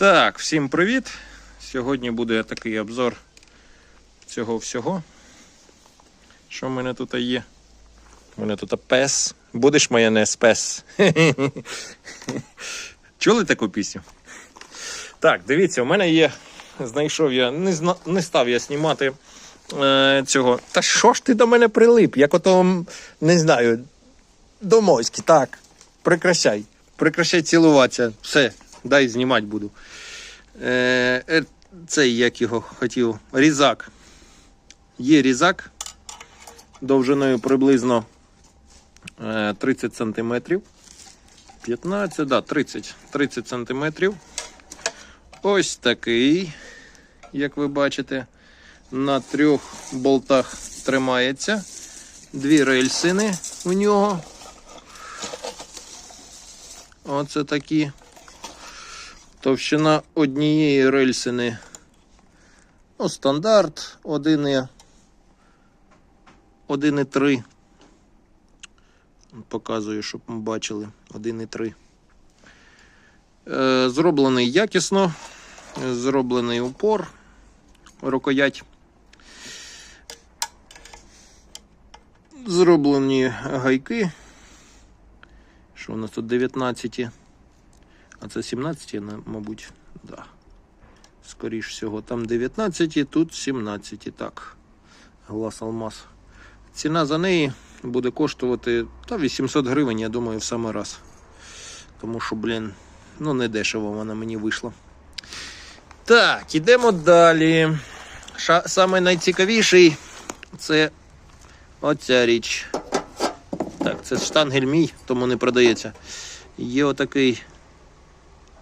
Так, всім привіт! Сьогодні буде такий обзор цього всього. Що в мене тут є? У мене тут пес. Будеш майонез пес. Чули таку пісню? Так, дивіться, у мене є. Знайшов я, не, зна, не став я знімати е, цього. Та що ж ти до мене прилип? Як ото, не знаю, до моськи, так. Прекращай. Прекращай цілуватися. Все, дай знімати буду. Е, е, цей, як його хотів, різак. Є різак довжиною приблизно е, 30 см. 15, да, 30, 30 см. Ось такий, як ви бачите, на трьох болтах тримається. Дві рельсини у нього. Оце такі. Товщина однієї рельсини. Ну, стандарт 1,3. 1,3. Показую, щоб ми бачили. 1,3. Е, Зроблений якісно. Зроблений упор. Рукоять. Зроблені гайки. Що у нас тут 19? А це 17, мабуть, да. Скоріш всього, там 19, тут 17. Так. Глаз алмаз. Ціна за неї буде коштувати та 800 гривень, я думаю, в самий раз. Тому що, блін, ну не дешево вона мені вийшла. Так, ідемо далі. Ша, саме найцікавіший це оця річ. Так, це штангель мій, тому не продається. Є отакий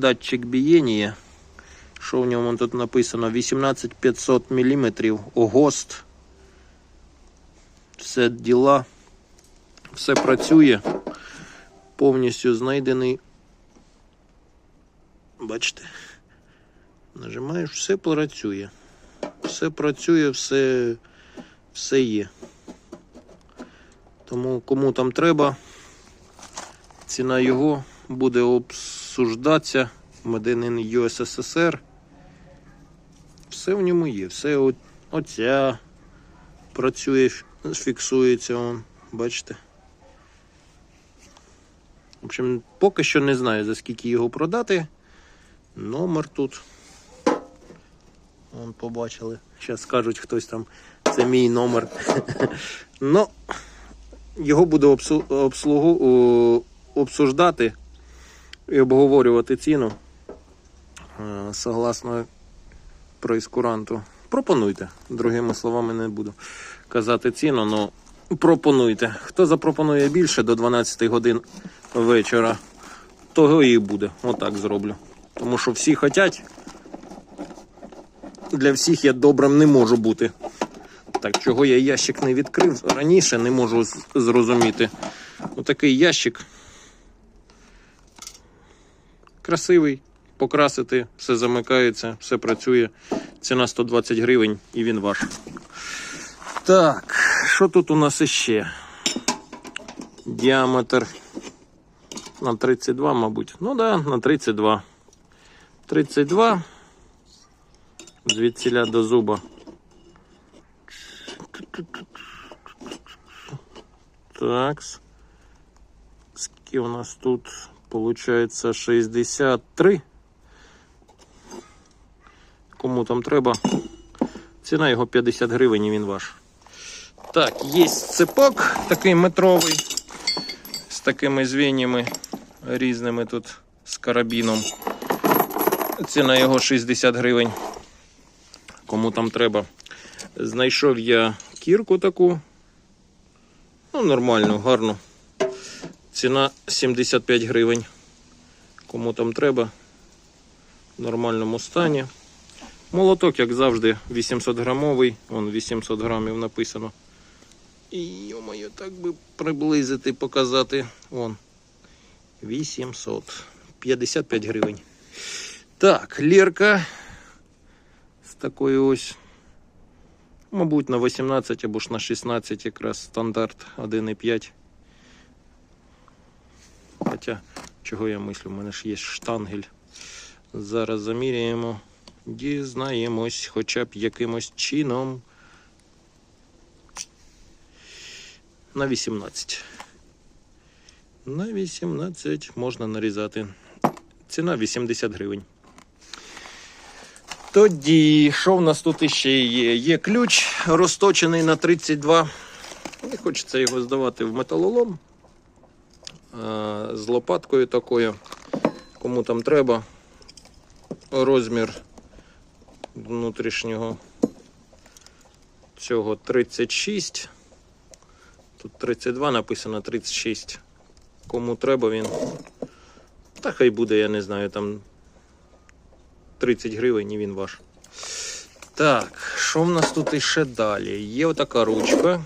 датчик бієння. Що в ньому тут написано? 18500 мм. ОГОСТ. Все діла. Все працює. Повністю знайдений. Бачите? Нажимаєш, все працює. Все працює, все, все є. Тому кому там треба, ціна його буде обсуждатися. Мединин USSR. Все в ньому є. Все оця працює, фіксується он. Бачите? В общем, поки що не знаю за скільки його продати. Номер тут. Вон побачили. Зараз скажуть хтось там. Це мій номер. Ну, його буду обслугу, обсуждати і обговорювати ціну. Е, Согласно проіскуранту. Пропонуйте. Другими словами не буду казати ціну, але пропонуйте. Хто запропонує більше до 12 годин вечора, того і буде. Отак зроблю. Тому що всі хочуть. Для всіх я добрим не можу бути. Так, чого я ящик не відкрив раніше, не можу зрозуміти. Отакий ящик. Красивий, покрасити, все замикається, все працює. Ціна 120 гривень і він ваш. Так, що тут у нас іще? Діаметр на 32, мабуть. Ну да, на 32. 32. Звідсіля до зуба. Так. Скільки у нас тут? Получається 63. Кому там треба. Ціна його 50 гривень і він ваш. Так, є цепок такий метровий. З такими звіннями різними тут з карабіном. Ціна його 60 гривень. Кому там треба. Знайшов я кірку таку. Ну, нормальну, гарну. Ціна 75 гривень. Кому там треба. В нормальному стані. Молоток, як завжди, 800 грамовий. Вон 800 грамів написано. І йомаю, так би приблизити, показати. Вон. 800. 55 гривень. Так, лірка. З такою ось. Мабуть, на 18 або ж на 16 якраз стандарт 1,5. Хоча, чого я мислю, у мене ж є штангель. Зараз заміряємо, дізнаємось хоча б якимось чином. На 18. На 18 можна нарізати. Ціна 80 гривень. Тоді, що в нас тут іще є? Є ключ розточений на 32. Не хочеться його здавати в металолом. А, з лопаткою такою. Кому там треба. Розмір внутрішнього цього 36. Тут 32 написано 36. Кому треба він. Та хай буде, я не знаю, там 30 гривень і він ваш. Так, що в нас тут іще далі? Є отака ручка.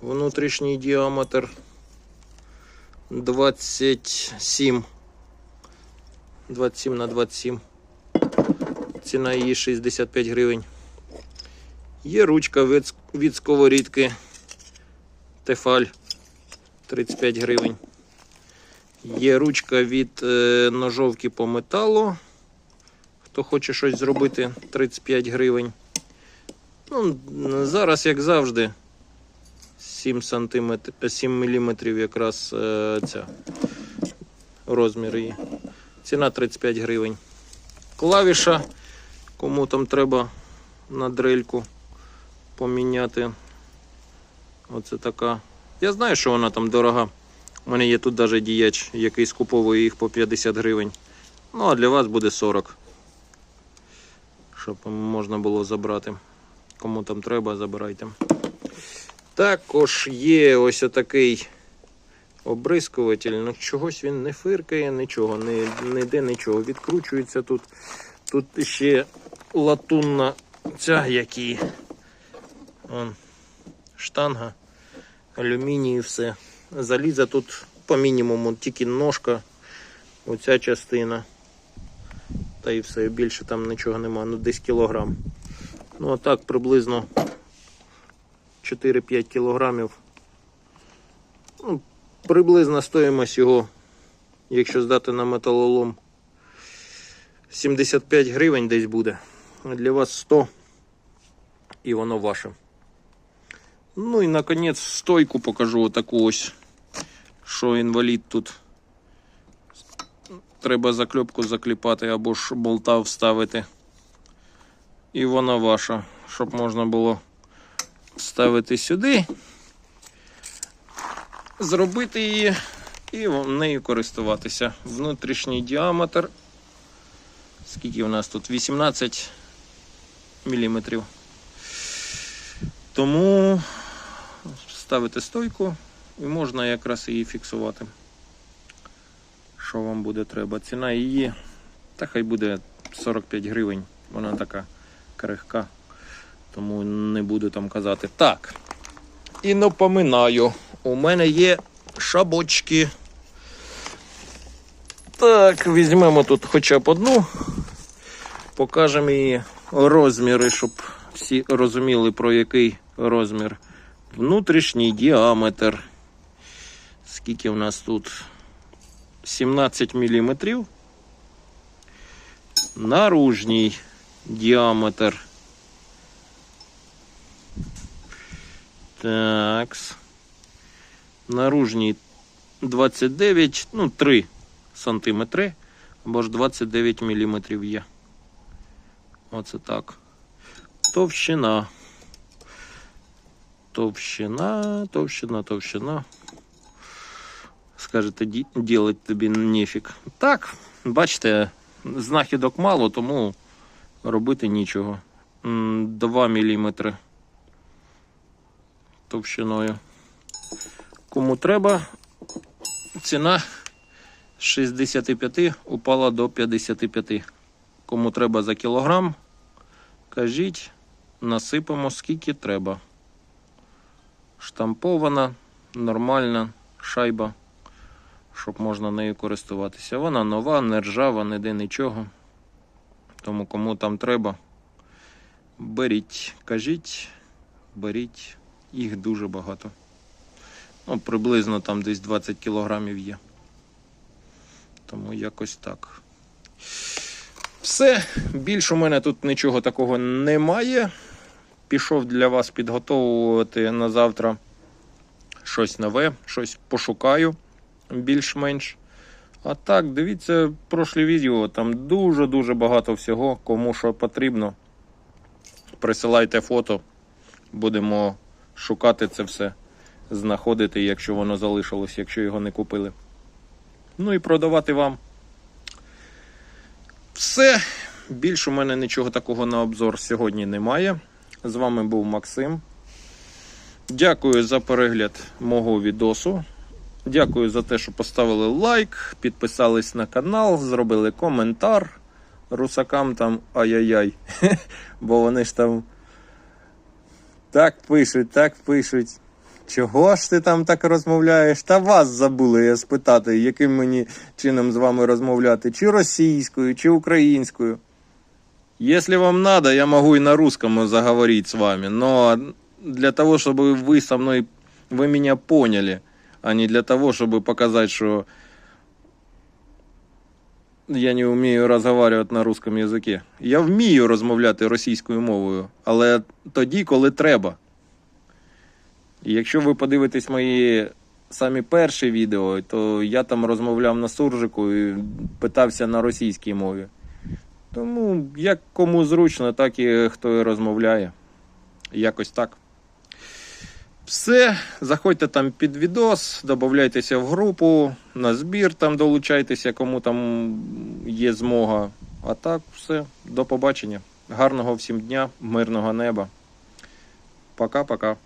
Внутрішній діаметр 27. 27 на 27. Ціна її 65 гривень. Є ручка від, сковорідки Тефаль 35 гривень. Є ручка від е, ножовки по металу. Хто хоче щось зробити 35 гривень. Ну, зараз, як завжди, 7 см, 7 мм якраз е, ця розмір її. Ціна 35 гривень. Клавіша, кому там треба на дрельку поміняти. Оце така. Я знаю, що вона там дорога. У мене є тут навіть діяч, який скуповує їх по 50 гривень. Ну, а для вас буде 40. Щоб можна було забрати. Кому там треба, забирайте. Також є ось отакий обрискуватель. Ну, чогось він не фиркає, нічого, не, ніде нічого. Відкручується тут. Тут ще латунна ця, які. Вон, штанга, алюміній все. Заліза тут по мінімуму тільки ножка, оця частина. Та і все, більше там нічого нема, ну десь кілограм. Ну а так приблизно 4-5 кілограмів. Ну, приблизна стоїмость його, якщо здати на металолом, 75 гривень десь буде. Для вас 100 і воно ваше. Ну і наконець стойку покажу отаку ось, що інвалід тут. Треба закльопку закліпати або ж болта вставити. І вона ваша, щоб можна було ставити сюди, зробити її і нею користуватися. Внутрішній діаметр. Скільки у нас тут? 18 міліметрів. Тому ставите стойку і можна якраз її фіксувати. Що вам буде треба? Ціна її, та хай буде 45 гривень. Вона така крихка. Тому не буду там казати. Так. І напоминаю, у мене є шабочки. Так, візьмемо тут хоча б одну. Покажемо її розміри, щоб всі розуміли, про який розмір. Внутрішній діаметр. Скільки у нас тут? 17 мм. Наружній діаметр. Такс. Наружній 29, ну 3 сантиметри, або ж 29 мм є. Оце так. Товщина. Товщина, товщина, товщина. Скажете, «Ді- ділить тобі нефіг. Так, бачите, знахідок мало, тому робити нічого. 2 мм товщиною. Кому треба, ціна з 65 упала до 55. Кому треба за кілограм, кажіть, насипемо скільки треба. Штампована, нормальна шайба, щоб можна нею користуватися. Вона нова, не ржава, ніде нічого. Тому кому там треба, беріть, кажіть, беріть. Їх дуже багато. Ну, приблизно там десь 20 кілограмів є. Тому якось так. Все, більш у мене тут нічого такого немає. Пішов для вас підготовувати на завтра щось нове, щось пошукаю більш-менш. А так, дивіться прошлі відео, там дуже-дуже багато всього, кому що потрібно. Присилайте фото, будемо шукати це все, знаходити, якщо воно залишилось, якщо його не купили. Ну і продавати вам. Все. Більш у мене нічого такого на обзор сьогодні немає. З вами був Максим. Дякую за перегляд мого відосу. Дякую за те, що поставили лайк, підписались на канал, зробили коментар. Русакам там ай-яй-яй. Бо вони ж там так пишуть, так пишуть. Чого ж ти там так розмовляєш? Та вас забули я спитати, яким мені чином з вами розмовляти, чи російською, чи українською. Если вам надо, я могу и на русском заговорить с вами, но для того, чтобы вы со мной, вы меня поняли, а не для того, чтобы показать, что я не вмію розмовляти на русском язикі. Я вмію розмовляти російською мовою, але тоді, коли треба. Якщо ви подивитесь мої самі перші відео, то я там розмовляв на суржику і питався на російській мові. Тому як кому зручно, так і хто розмовляє. Якось так. Все, заходьте там під відос, додавайтеся в групу, на збір там долучайтеся, кому там є змога. А так, все, до побачення. Гарного всім дня, мирного неба. Пока-пока.